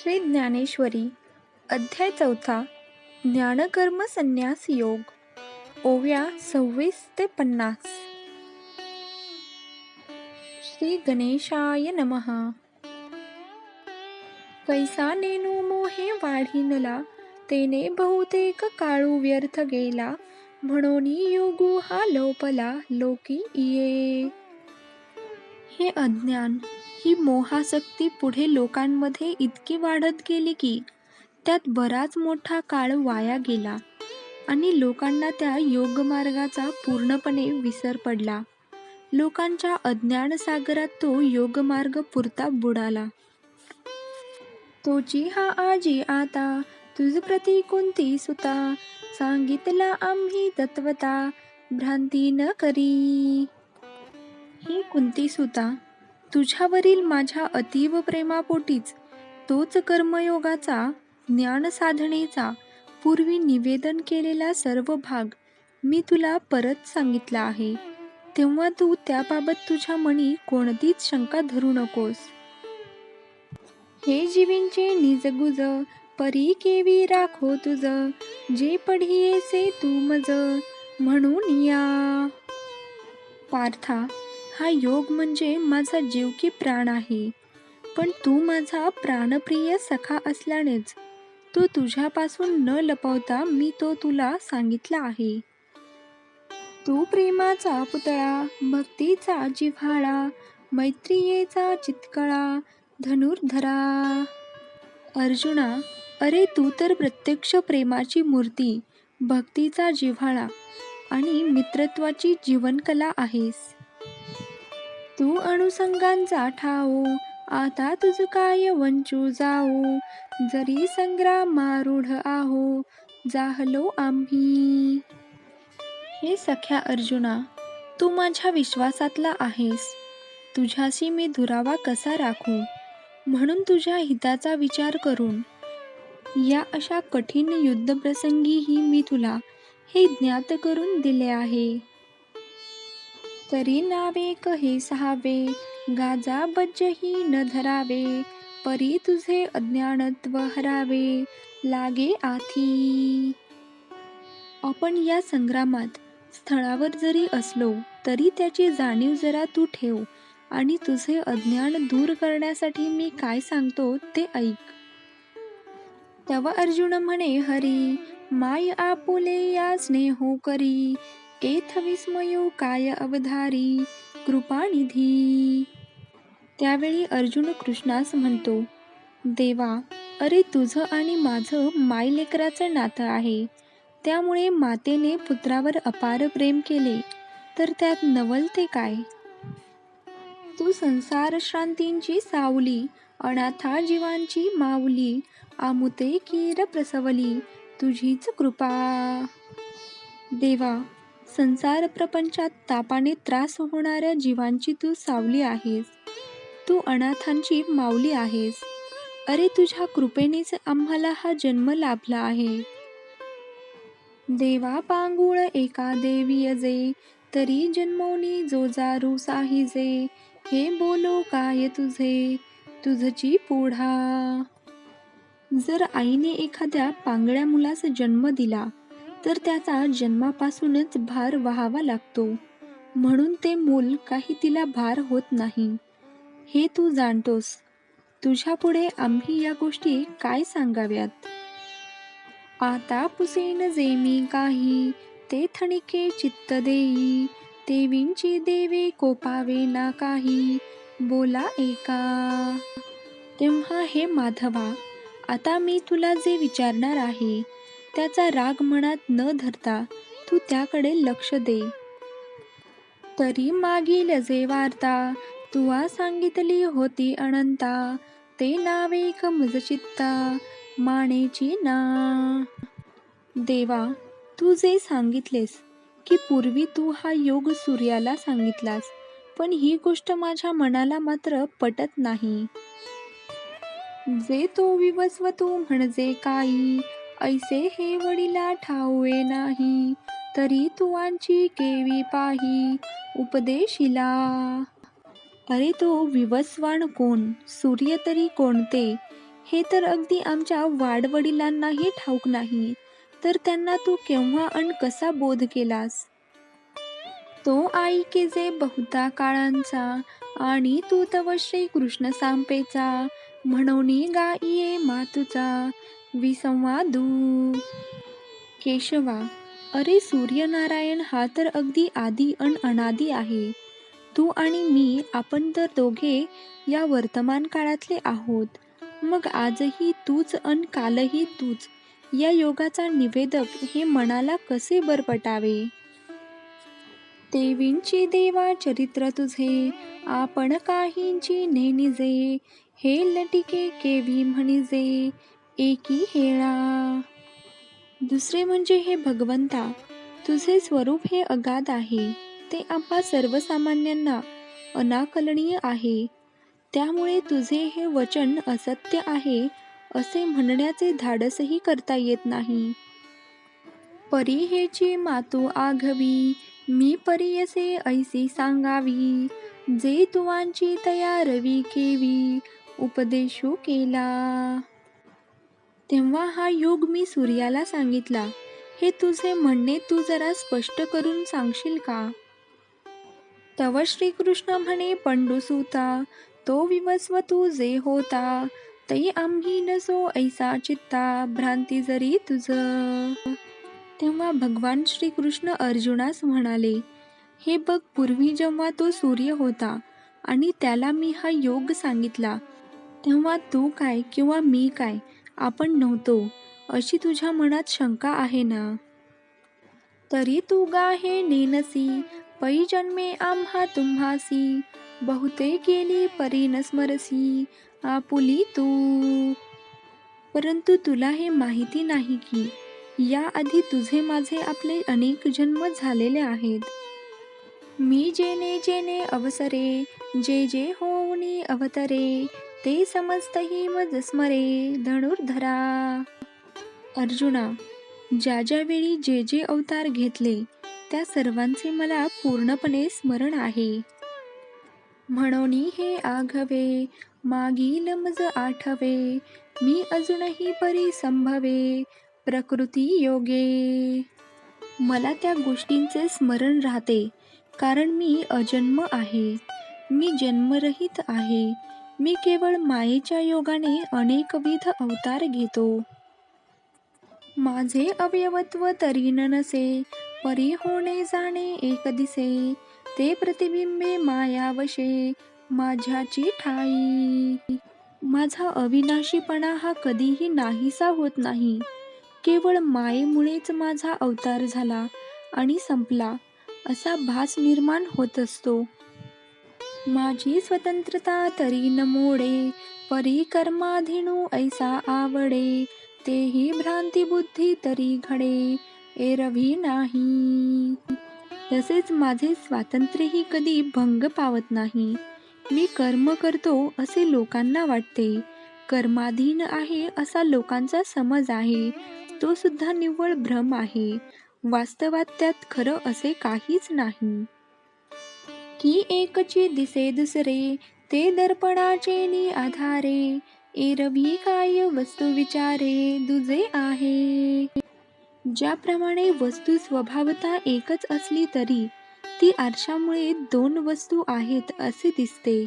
श्री ज्ञानेश्वरी अध्याय चौथा ज्ञानकर्म संन्यास योग ओव्या सव्वीस ते पन्नास. श्री गणेशाय नमः. कैसा नेनू मोहे वाढीनला तेने बहुतेक काळू व्यर्थ गेला म्हणून योगू हा लोपला लोकी इये. हे अज्ञान ही मोहासक्ती पुढे लोकांमध्ये इतकी वाढत गेली की त्यात बराच मोठा काळ वाया गेला आणि लोकांना त्या योगमार्गाचा पूर्णपणे विसर पडला. लोकांच्या अज्ञान सागरात तो योगमार्ग पुरता बुडाला. तोची हा आजी आता तुझ प्रती कोणती सुता? सांगितला आम्ही तत्वता भ्रांती न करी. ही कुंती सुता तुझ्यावरील माझ्या अतीव प्रेमापोटीच तोच कर्मयोगाचा ज्ञान साधनेचा पूर्वी निवेदन केलेला सर्व भाग मी तुला परत सांगितला आहे. तेव्हा तू त्याबाबत तुझ्या मनी कोणतीच शंका धरू नकोस. हे जीवींचे निजगुज परी केवी राखो तुझ जे पढियेसे तू मज म्हणून या. पार्था हा योग म्हणजे माझा जीव की प्राण आहे. पण तू माझा प्राणप्रिय सखा असल्यानेच तो तुझ्यापासून न लपवता मी तो तुला सांगितला आहे. तू प्रेमाचा पुतळा भक्तीचा जिव्हाळा मैत्रियेचा चितकळा धनुर्धरा. अर्जुना अरे तू तर प्रत्यक्ष प्रेमाची मूर्ती भक्तीचा जिव्हाळा आणि मित्रत्वाची जीवनकला आहेस. तू अणुसंगांचा ठाऊ आता तुझ काय वंचू जाऊ? जरी संग्राम मारूढ आहो जाहलो आम्ही. हे सख्या अर्जुना तू माझ्या विश्वासातला आहेस. तुझ्याशी मी दुरावा कसा राखू? म्हणून तुझ्या हिताचा विचार करून. या अशा कठीण युद्धप्रसंगीही मी तुला हे ज्ञात करून दिले आहे. तरी नावे कहे सहावे गाजा बज्जही न धरावे परी तुझे अज्ञानत्व हरावे लागे आथी. आपण या संग्रामात स्थळावर जरी असलो तरी त्याची जाणीव जरा तू ठेव आणि तुझे अज्ञान दूर करण्यासाठी मी काय सांगतो ते ऐक. तेव्हा अर्जुन म्हणे हरी माय आपुले या स्नेहो करी एथ विस्मयो काय अवधारी कृपानिधी. त्यावेळी अर्जुन कृष्णास म्हणतो देवा अरे तुझं आणि माझं मायलेकराचं नातं आहे. त्यामुळे मातेने पुत्रावर अपार प्रेम केले तर त्यात नवल ते काय? तू संसार श्रांतींची सावली अनाथा जीवांची माऊली आमुते कीर प्रसवली तुझीच कृपा. देवा संसार प्रपंचात तापाने त्रास होणाऱ्या जीवांची तू सावली आहेस. तू अनाथांची माऊली आहेस. अरे तुझ्या कृपेनेच आम्हाला हा जन्म लाभला आहे. देवा पांगुळ एका देवी जे तरी जन्मोनी जो जारू साहिजे हे बोलो काय तुझे तुझची पुढा. जर आईने एखाद्या पांगळ्या मुलास जन्म दिला तर त्याचा जन्मापासूनच भार व्हावा लागतो. म्हणून ते मूल काही तिला भार होत नाही. हे तू जाणतोस. तुझ्यापुढे आम्ही या गोष्टी काय सांगाव्यात? आता पुसेन जे मी काही ते थणिके चित्त देई. देवींची देवे कोपावे ना काही बोला एका. तेव्हा हे माधवा आता मी तुला जे विचारणार आहे त्याचा राग मनात न धरता तू त्याकडे लक्ष दे. तरी मागील जे वार्ता तुवा सांगितली होती अनंता ते नावे कमज चित्ता मानेची ना. देवा तू जे सांगितलेस की पूर्वी तू हा योग सूर्याला सांगितलास पण ही गोष्ट माझ्या मनाला मात्र पटत नाही. जे तो विवस्व तू म्हणजे काही ऐसे हे वडिला ठाऊये नाही तरी तुवांची केवी पाही उपदेशिला. अरे तो विवस्वान कोण सूर्य तरी कोणते? हे तर अगदी आमच्या वाडवडिलांनाही ठाऊक नाही तर त्यांना तू केव्हा अन कसा बोध केलास? तो आईके जे बहुता काळांचा आणि तू तव श्री कृष्ण सांपेचा म्हणून गाईये मातुचा विसंवादू। केशवा अरे सूर्यनारायण हा तर अगदी आदी अन अनादी आहे. तू आणि मी आपण तर दोघे या वर्तमान काळातले आहोत. मग आजही तूच अन कालही तूच या योगाचा निवेदक हे मनाला कसे बरपटावे? देवींची देवा चरित्र तुझे आपण काहींची नेनिजे हे लटिके केवी म्हणिजे एकी हेळा. दुसरे म्हणजे हे भगवंता तुझे स्वरूप हे अगाध आहे ते आम्हा सर्वसामान्यांना अनाकलनीय आहे. त्यामुळे तुझे हे वचन असत्य आहे असे म्हणण्याचे धाडसही करता येत नाही. परी हेची मातू आघवी मी परियसे ऐसी सांगावी जे तुवांची तया रवी केवी उपदेशू केला. तेव्हा हा योग मी सूर्याला सांगितला. हे तुझे म्हणणे तू जरा स्पष्ट करून सांगशील का? तव श्रीकृष्ण म्हणे पंडुसुता तो विवस्व तू जे होता तै आम्ही नसो ऐसा चित्ता भ्रांती जरी तुझ. तेव्हा भगवान श्रीकृष्ण अर्जुनास म्हणाले हे बघ पूर्वी जेव्हा तो सूर्य होता आणि त्याला मी हा योग सांगितला तेव्हा तू काय किंवा मी काय आपण नव्हतो अशी तुझ्या मनात शंका आहे ना? तरी तू गाहे नेनसी पै जन्मे आम्हा तुम्हासी बहुते केली परी नस्मरसी आपुली तू. परंतु तुला हे माहिती नाही की याआधी तुझे माझे आपले अनेक जन्म झालेले आहेत. मी जेने जेने अवसरे जे जे होऊनी अवतरे ते समजतही मज स्मरे धनुर्धरा. अर्जुना ज्या ज्या वेळी जे जे अवतार घेतले त्या सर्वांचे मला पूर्णपणे स्मरण आहे. म्हणून हे आघवे मागील मज आठवे मी अजूनही परी संभवे प्रकृती योगे. मला त्या गोष्टींचे स्मरण राहते कारण मी अजन्म आहे मी जन्मरहित आहे मी केवळ मायेच्या योगाने अनेकविध अवतार घेतो. माझे अवयवत्व तरी न नसे परी होणे जाणे एक दिसे. ते प्रतिबिंबे मायावशे माझ्याची ठाई. माझा अविनाशीपणा हा कधीही नाहीसा होत नाही. केवळ मायेमुळेच माझा अवतार झाला आणि संपला असा भास निर्माण होत असतो. माझी स्वतंत्रता तरी न मोडे परी कर्माधिणू ऐसा आवडे तेही भ्रांती बुद्धी तरी घडे एरवी नाही. तसेच माझे स्वातंत्र्यही कधी भंग पावत नाही. मी कर्म करतो असे लोकांना वाटते. कर्माधीन आहे असा लोकांचा समज आहे. तो सुद्धा निव्वळ भ्रम आहे. वास्तवात त्यात खरं असे काहीच नाही. की एकची दिसे दुसरे ते दर्पणाचे नि आधारे. एरवी काय वस्तू विचारे दुजे आहे. ज्याप्रमाणे वस्तू स्वभावता एकच असली तरी ती आरशामुळे दोन वस्तू आहेत असे दिसते.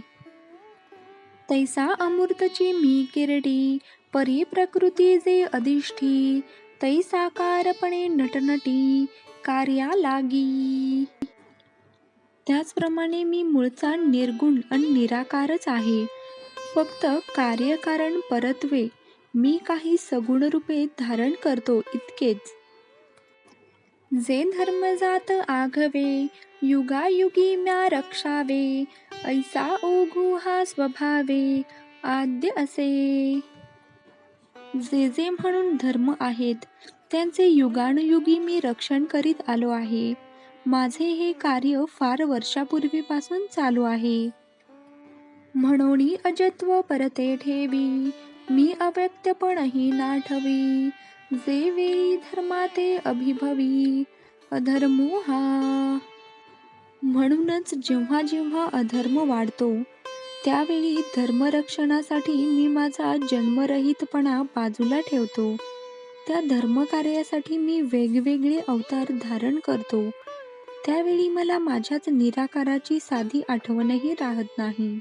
तैसा अमूर्तची मी किरडी परी प्रकृती जे अधिष्ठी. तैसाकारपणे नटनटी कार्या लागी त्याचप्रमाणे मी मूळचा निर्गुण आणि निराकारच आहे. फक्त कार्यकारण परत्वे मी काही सगुण रूपे धारण करतो इतकेच. जे धर्म जात आघवे युगायुगी म्या रक्षावे ऐसा ओघू हा स्वभावे आद्य असे. जे जे म्हणून धर्म आहेत त्यांचे युगानुयुगी मी रक्षण करीत आलो आहे. माझे हे कार्य फार वर्षापूर्वीपासून चालू आहे. म्हणून अजत्व परते ठेवी मी अव्यक्तपणही नाठवी जे वेळी धर्माते अभिभवी अधर्मो हा. म्हणूनच जेव्हा जेव्हा अधर्म वाढतो त्यावेळी धर्मरक्षणासाठी मी माझा जन्मरहितपणा बाजूला ठेवतो. त्या धर्मकार्यासाठी मी वेगवेगळे अवतार धारण करतो. त्यावेळी मला माझ्याच निराकाराची साधी आठवणही राहत नाही.